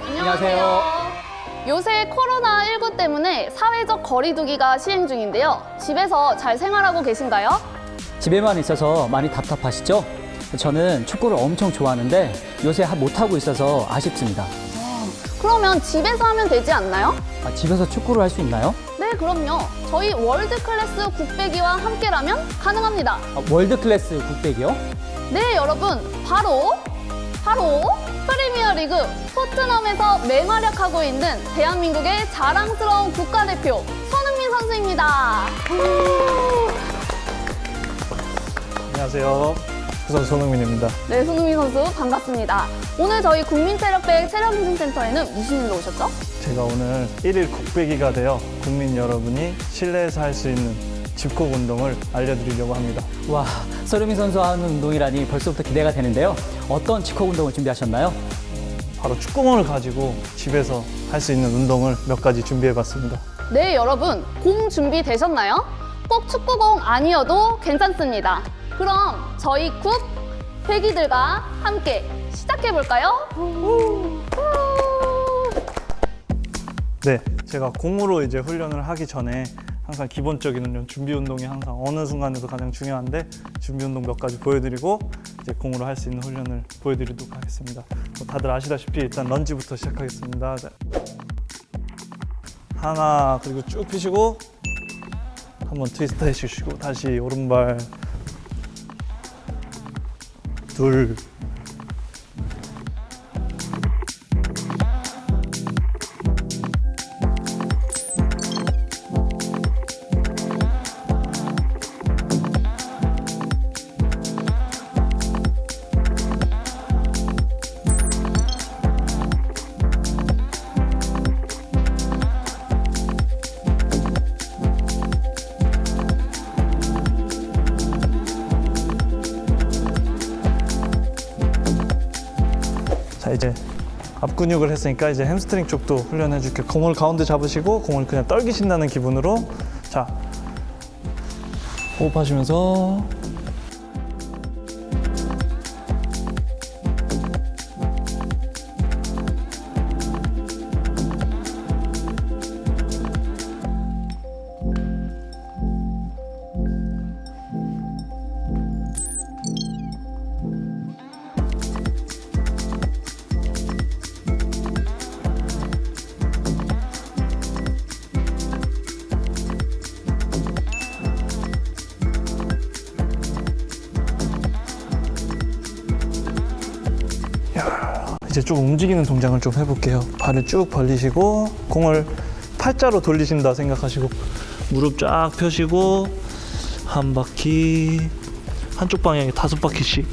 안녕하세요. 요새 코로나19 때문에 사회적 거리두기가 시행 중인데요. 집에서 잘 생활하고 계신가요? 집에만 있어서 많이 답답하시죠? 저는 축구를 엄청 좋아하는데 요새 하- 못하고 있어서 아쉽습니다. 그러면 집에서 하면 되지 않나요? 아, 집에서 축구를 할 수 있나요? 네, 그럼요. 저희 월드 클래스 국배기와 함께라면 가능합니다. 아, 월드 클래스 국백이요? 네, 여러분. 바로, 바로 프리미어 리그 토트넘에서 맹활약하고 있는 대한민국의 자랑스러운 국가대표 손흥민 선수입니다. 안녕하세요. 부선 손흥민입니다. 네, 손흥민 선수 반갑습니다. 오늘 저희 국민체력백 체력인증센터에는 무슨 일로 오셨죠? 제가 오늘 1일 국배기가 되어 국민 여러분이 실내에서 할 수 있는 집콕 운동을 알려드리려고 합니다. 와, 서르민 선수와 하는 운동이라니 벌써부터 기대가 되는데요. 어떤 직콕 운동을 준비하셨나요? 바로 축구공을 가지고 집에서 할 수 있는 운동을 몇 가지 준비해봤습니다. 네, 여러분. 공 준비되셨나요? 꼭 축구공 아니어도 괜찮습니다. 그럼 저희 국 패기들과 함께 시작해 볼까요? 네, 제가 공으로 이제 훈련을 하기 전에 항상 기본적인 훈련, 준비 운동이 항상 어느 순간에도 가장 중요한데 준비 운동 몇 가지 보여드리고 이제 공으로 할 수 있는 훈련을 보여드리도록 하겠습니다. 뭐 다들 아시다시피 일단 런지부터 시작하겠습니다. 자, 하나 그리고 쭉 펴시고 한번 트위스트 해주시고 다시 오른발 둘 자 이제 앞 근육을 했으니까 이제 햄스트링 쪽도 훈련해 줄게요. 공을 가운데 잡으시고 공을 그냥 떨기신다는 기분으로 자 호흡하시면서 이제 좀 움직이는 동작을 좀 해볼게요. 발을 쭉 벌리시고 공을 팔자로 돌리신다 생각하시고 무릎 쫙 펴시고 한 바퀴 한쪽 방향에 다섯 바퀴씩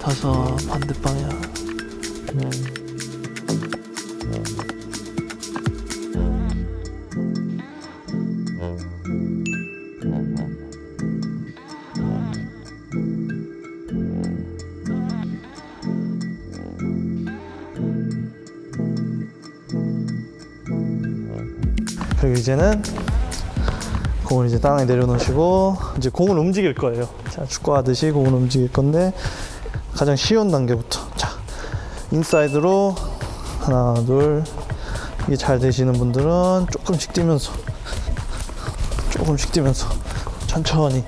다섯 반대 방향 그리고 이제는 공을 이제 땅에 내려놓으시고 이제 공을 움직일 거예요. 자 축구하듯이 공을 움직일 건데 가장 쉬운 단계부터. 자 인사이드로 하나 둘. 이게 잘 되시는 분들은 조금씩 뛰면서 조금씩 뛰면서 천천히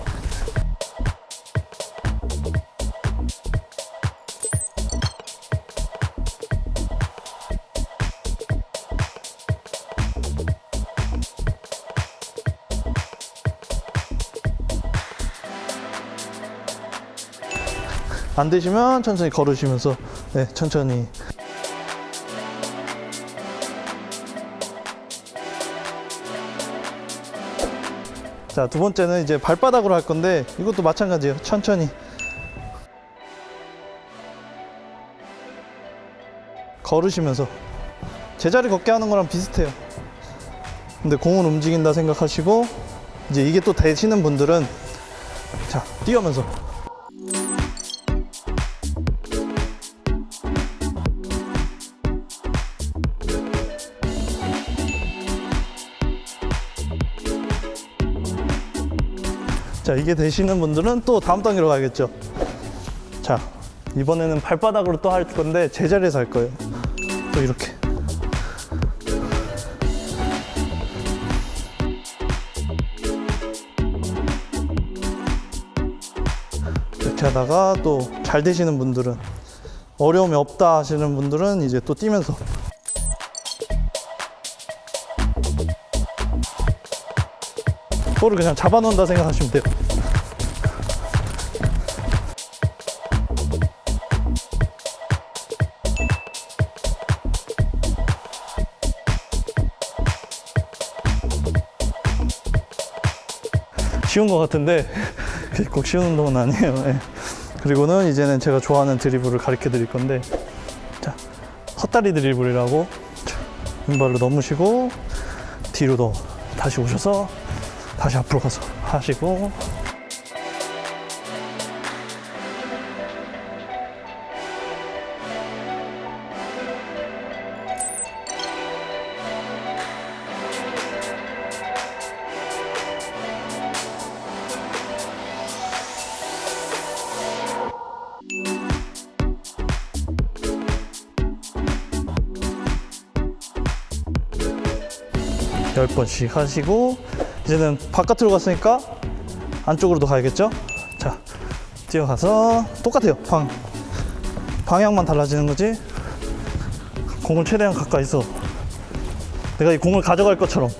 안 되시면 천천히 걸으시면서 네 천천히. 자 두 번째는 이제 발바닥으로 할 건데 이것도 마찬가지예요. 천천히. 걸으시면서. 제자리 걷기 하는 거랑 비슷해요. 근데 공을 움직인다 생각하시고 이제 이게 또 되시는 분들은 자 뛰어면서 자 이게 되시는 분들은 또 다음 단계로 가야겠죠. 자 이번에는 발바닥으로 또 할 건데 제자리에서 할 거예요. 또 이렇게. 이렇게 하다가 또 잘 되시는 분들은 어려움이 없다 하시는 분들은 이제 또 뛰면서 볼을 그냥 잡아놓는다 생각하시면 돼요 쉬운 것 같은데 꼭 쉬운 운동은 아니에요. 예. 그리고는 이제는 제가 좋아하는 드리블을 가르쳐 드릴 건데 자 헛다리 드리블이라고 자, 왼발로 넘으시고 뒤로 더 다시 오셔서 다시 앞으로 가서 하시고. 열 번씩 하시고 이제는 바깥으로 갔으니까 안쪽으로도 가야겠죠? 자 뛰어가서 똑같아요. 방 방향만 달라지는 거지. 공을 최대한 가까이서 내가 이 공을 가져갈 것처럼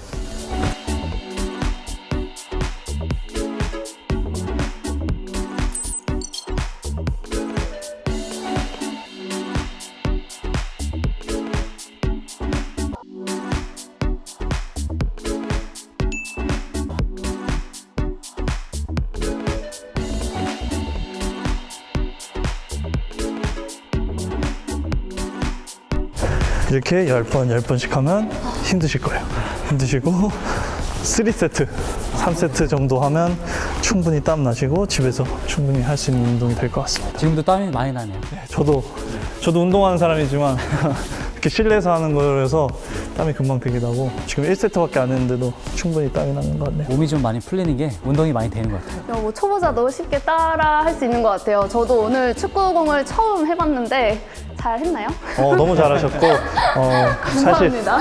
이렇게 10번, 10번씩 하면 힘드실 거예요. 힘드시고 3세트, 3세트 정도 하면 충분히 땀 나시고 집에서 충분히 할 수 있는 운동이 될 것 같습니다. 지금도 땀이 많이 나네요. 저도 저도 운동하는 사람이지만 이렇게 실내에서 하는 거라서 땀이 금방 되기도 하고 지금 1세트밖에 안 했는데도 충분히 땀이 나는 것 같네요. 몸이 좀 많이 풀리는 게 운동이 많이 되는 것 같아요. 어, 뭐 초보자도 쉽게 따라 할 수 있는 것 같아요. 저도 오늘 축구공을 처음 해봤는데 잘 했나요? 어, 너무 잘하셨고 어, 사실 감사합니다.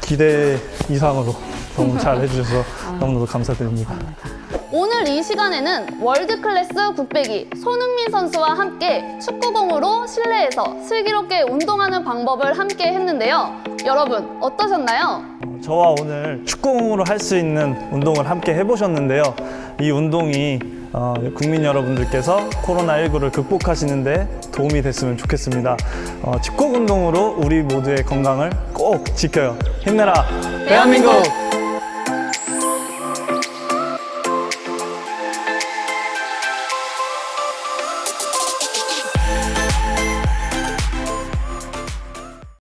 기대 이상으로 너무 잘 해주셔서 너무너무 감사드립니다. 오늘 이 시간에는 월드 클래스 국배기 손흥민 선수와 함께 축구공으로 실내에서 슬기롭게 운동하는 방법을 함께 했는데요. 여러분 어떠셨나요? 저와 오늘 축구공으로 할 수 있는 운동을 함께 해보셨는데요. 이 운동이 어, 국민 여러분들께서 코로나19를 극복하시는데 도움이 됐으면 좋겠습니다. 어, 집콕 운동으로 우리 모두의 건강을 꼭 지켜요. 힘내라, 대한민국!